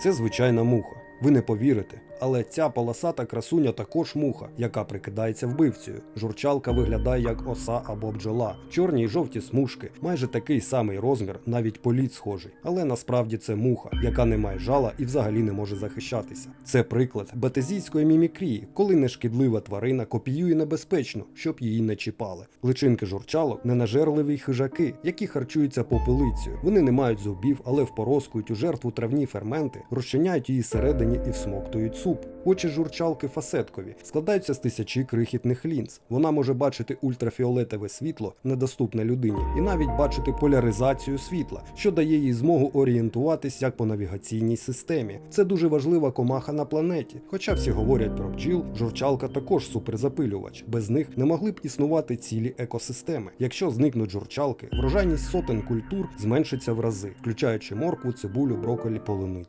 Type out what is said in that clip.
Це звичайна муха. Ви не повірите, але ця полосата красуня також муха, яка прикидається вбивцею. Журчалка виглядає як оса або бджола, чорні й жовті смужки, майже такий самий розмір, навіть політ схожий. Але насправді це муха, яка не має жала і взагалі не може захищатися. Це приклад бетезійської мімікрії, коли нешкідлива тварина копіює небезпечно, щоб її не чіпали. Личинки журчалок ненажерливі хижаки, які харчуються попелицею. Вони не мають зубів, але впороскують у жертву травні ферменти, розчиняють її всередині і всмоктують суп. Очі журчалки фасеткові, складаються з тисячі крихітних лінз. Вона може бачити ультрафіолетове світло, недоступне людині, і навіть бачити поляризацію світла, що дає їй змогу орієнтуватись як по навігаційній системі. Це дуже важлива комаха на планеті. Хоча всі говорять про бджіл, журчалка також суперзапилювач. Без них не могли б існувати цілі екосистеми. Якщо зникнуть журчалки, врожайність сотень культур зменшиться в рази, включаючи моркву, цибулю, брокколі, полуницю.